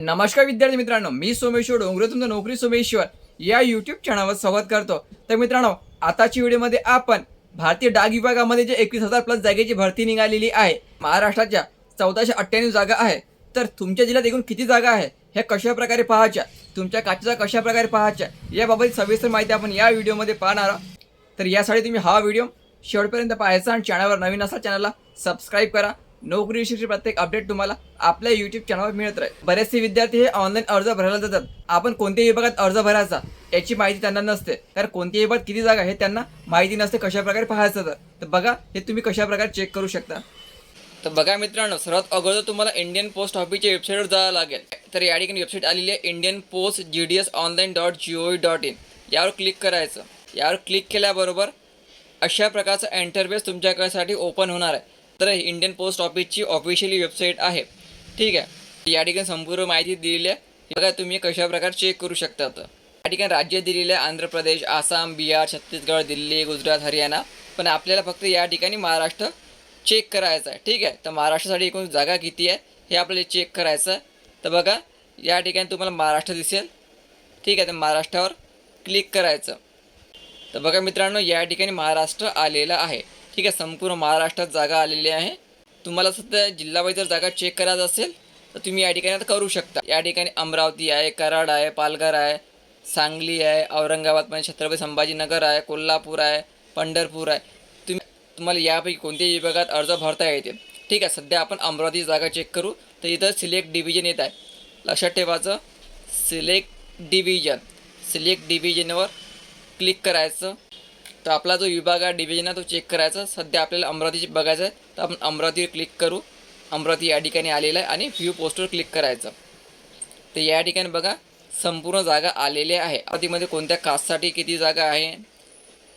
नमस्कार विद्यार्थी मित्रांनो मी सोमेश्वर डोंगरे तुमचं नोकरी सोमेश्वर या यूट्यूब चॅनलवर स्वागत करतो. तर मित्रांनो आताच्या व्हिडिओमध्ये आपण भारतीय डाक विभागामध्ये जे एकवीस हजार प्लस जागेची भरती निघालेली आहे महाराष्ट्राच्या चौदाशे अठ्ठ्याण्णव जागा आहे तर तुमच्या जिल्ह्यात एकूण किती जागा आहे ह्या कशा प्रकारे पाहायच्या तुमच्या काचेचा कशा प्रकारे पाहायच्या याबाबत सविस्तर माहिती आपण या व्हिडिओमध्ये पाहणार आहोत. तर यासाठी तुम्ही हा व्हिडिओ शेवटपर्यंत पाहायचा आणि चॅनलवर नवीन असाल चॅनलला सबस्क्राईब करा. नोकरी प्रत्येक अपडेट तुम्हाला आपल्या युट्यूब चॅनलवर मिळत राहील. बरेचसे विद्यार्थी हे ऑनलाईन अर्ज भरायला जातात. आपण कोणत्याही विभागात अर्ज भरायचा याची माहिती त्यांना नसते. कारण कोणत्याही विभागात किती जागा हे त्यांना माहिती नसते कशाप्रकारे पाहायचं तर तर बघा हे तुम्ही कशा प्रकारे चेक करू शकता. तर बघा मित्रांनो सर्वात अगोदर तुम्हाला इंडियन पोस्ट ऑफिसच्या वेबसाईटवर जावं लागेल. तर या ठिकाणी वेबसाईट आलेली आहे Indian post G D S online dot G O V dot in यावर क्लिक करायचं. यावर क्लिक केल्याबरोबर अशा प्रकारचा इंटरफेस तुमच्याकडसाठी ओपन होणार आहे. तर ही इंडियन पोस्ट ऑफिसची ऑफिशियली वेबसाईट आहे. ठीक आहे? या ठिकाणी संपूर्ण माहिती दिलेली आहे. बघा तुम्ही कशा प्रकारे चेक करू शकता तर या ठिकाणी राज्य दिलेले आहे आंध्र प्रदेश आसाम बिहार छत्तीसगड दिल्ली गुजरात हरियाणा. पण आपल्याला फक्त या ठिकाणी महाराष्ट्र चेक करायचं आहे. ठीक आहे? तर महाराष्ट्रासाठी एकूण जागा किती आहे हे आपल्याला चेक करायचं आहे. तर बघा या ठिकाणी तुम्हाला महाराष्ट्र दिसेल. ठीक आहे? तर महाराष्ट्रावर क्लिक करायचं. तर बघा मित्रांनो या ठिकाणी महाराष्ट्र आलेला आहे. ठीक आहे संपूर्ण महाराष्ट्रात जागा आलेली आहे. तुम्हाला सध्या जिल्हावाईज जर जागा चेक करायचं असेल तर तुम्ही या ठिकाणी आता करू शकता. या ठिकाणी अमरावती आहे कराड आहे पालघर आहे सांगली आहे औरंगाबादमध्ये छत्रपती संभाजीनगर आहे कोल्हापूर आहे पंढरपूर आहे. तुम्ही तुम्हाला यापैकी कोणत्याही विभागात अर्ज भरता येते ठीक आहे सध्या आपण अमरावती जागा चेक करू. तर इथं सिलेक्ट डिव्हिजन येत आहे. लक्षात ठेवायचं सिलेक्ट डिव्हिजन सिलेक्ट डिव्हिजनवर क्लिक करायचं. तर आपला जो विभाग आहे डिव्हिजन आहे तो चेक करायचा. सध्या आपल्याला अमरावतीची बघायचं आहे तर आपण अमरावतीवर क्लिक करू. अमरावती या ठिकाणी आलेलं आहे आणि व्ह्यू पोस्टवर क्लिक करायचं. तर या ठिकाणी बघा संपूर्ण जागा आलेल्या आहे. अमरावतीमध्ये कोणत्या कास्टसाठी किती जागा आहे?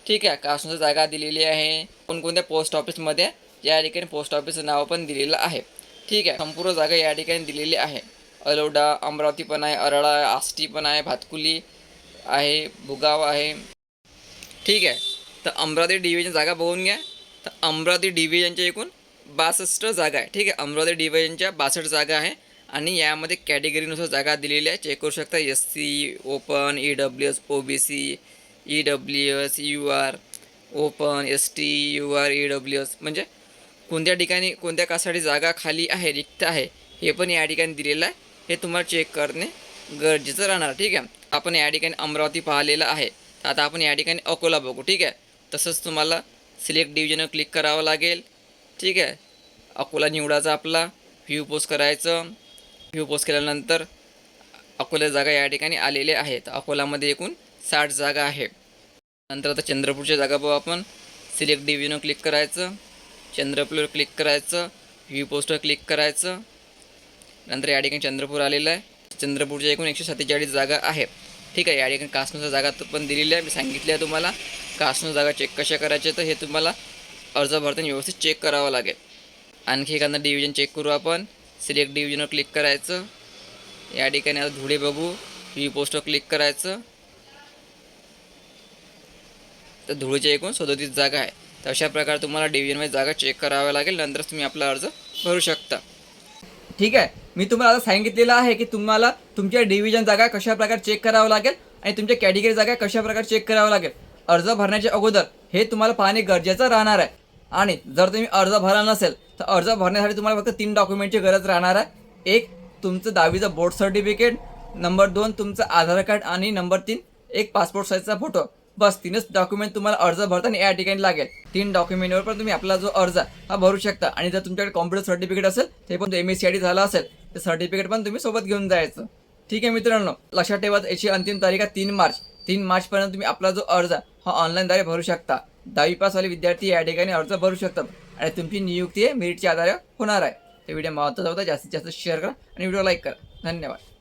ठीक आहे कास्टनुसार जागा दिलेली आहे. कोणकोणत्या पोस्ट ऑफिसमध्ये या ठिकाणी पोस्ट ऑफिसचं नाव पण दिलेलं आहे. ठीक आहे संपूर्ण जागा या ठिकाणी दिलेली आहे. अलोडा अमरावती पण आहे अरळा आष्टी पण आहे भातकुली आहे भुगाव आहे. ठीक आहे. तर अमरावती डिव्हिजन जागा बघून घ्या. तर अमरावती डिव्हिजनच्या एकूण बासष्ट जागा आहे. ठीक आहे? अमरावती डिव्हिजनच्या बासष्ट जागा आहे. आणि यामध्ये कॅटेगरीनुसार जागा दिलेल्या आहे. चेक करू शकता. S C open E W S O B C E W S U R open S T U R E W S म्हणजे कोणत्या ठिकाणी कोणत्या कासाठी जागा खाली आहे रिक्त आहे हे पण या ठिकाणी दिलेलं आहे. हे तुम्हाला चेक करणे गरजेचं राहणार. ठीक आहे? आपण या ठिकाणी अमरावती पाहिलेलं आहे. तर आता आपण या ठिकाणी अकोला बघू. ठीक आहे? तसंच तुम्हाला सिलेक्ट डिव्हिजनवर क्लिक करावं लागेल. ठीक आहे? अकोला निवडायचा आपला. व्ह्यू पोस्ट करायचं. व्ह्यू पोस्ट केल्यानंतर अकोला जागा या ठिकाणी आलेल्या आहेत. अकोलामध्ये एकूण साठ जागा आहे. नंतर आता चंद्रपूरच्या जागा बघू आपण. सिलेक्ट डिव्हिजनवर क्लिक करायचं. चंद्रपूरवर क्लिक करायचं. व्ह्यू पोस्टवर क्लिक करायचं. नंतर या ठिकाणी चंद्रपूर आलेलं आहे. चंद्रपूरच्या एकूण एकशे सत्तेचाळीस जागा आहेत. ठीक आहे? या ठिकाणी कासनुसार जागा पण दिलेली आहे. मी सांगितली आहे तुम्हाला. कासनुसार जागा चेक कशा करायचे तर हे तुम्हाला अर्ज भरताना व्यवस्थित चेक करावं लागेल. आणखी एखादा डिव्हिजन चेक करू आपण. सिलेक्ट डिव्हिजनवर क्लिक करायचं. या ठिकाणी आता धुळे बघू. व्ही पोस्टवर क्लिक करायचं. तर धुळेच्या एकूण सदोतीस जागा आहे. तर अशा प्रकारे तुम्हाला डिव्हिजनमध्ये जागा चेक कराव्या लागेल. नंतरच तुम्ही आपला अर्ज भरू शकता. ठीक आहे. मी तुम्हाला आता सांगितलेलं आहे की तुम्हाला तुमच्या डिव्हिजन जागा कशा प्रकारे चेक करावं लागेल आणि तुमच्या कॅटेगरी जागा कशा प्रकारे चेक करावं लागेल. अर्ज भरण्याच्या अगोदर हे तुम्हाला पाहणे गरजेचं राहणार आहे. आणि जर तुम्ही अर्ज भरला नसेल तर अर्ज भरण्यासाठी तुम्हाला फक्त तीन डॉक्युमेंटची गरज राहणार आहे. एक तुमचं दहावीचं बोर्ड सर्टिफिकेट नंबर दोन तुमचं आधार कार्ड आणि नंबर तीन एक पासपोर्ट साईजचा फोटो. बस तीनच डॉक्युमेंट तुम्हाला अर्ज भरताना या ठिकाणी लागेल. तीन डॉक्युमेंटवर पण तुम्ही आपला जो अर्ज हा भरू शकता. आणि जर तुमच्याकडे कॉम्प्युटर सर्टिफिकेट असेल ते पण M S C I D झालं असेल ते सर्टिफिकेट पण तुम्ही सोबत घेऊन जायचं. ठीक आहे मित्रांनो लक्षात ठेवा याची अंतिम तारीख आहे तीन मार्च. तीन मार्चपर्यंत तुम्ही आपला जो अर्ज हा ऑनलाईनद्वारे भरू शकता. दहावी पासवाले विद्यार्थी या ठिकाणी अर्ज भरू शकतात. आणि तुमची नियुक्ती आहे मेरिटच्या आधारे होणार आहे. ते व्हिडिओ महत्त्वाचा होता. जास्तीत जास्त शेअर करा आणि व्हिडिओ लाईक करा. धन्यवाद.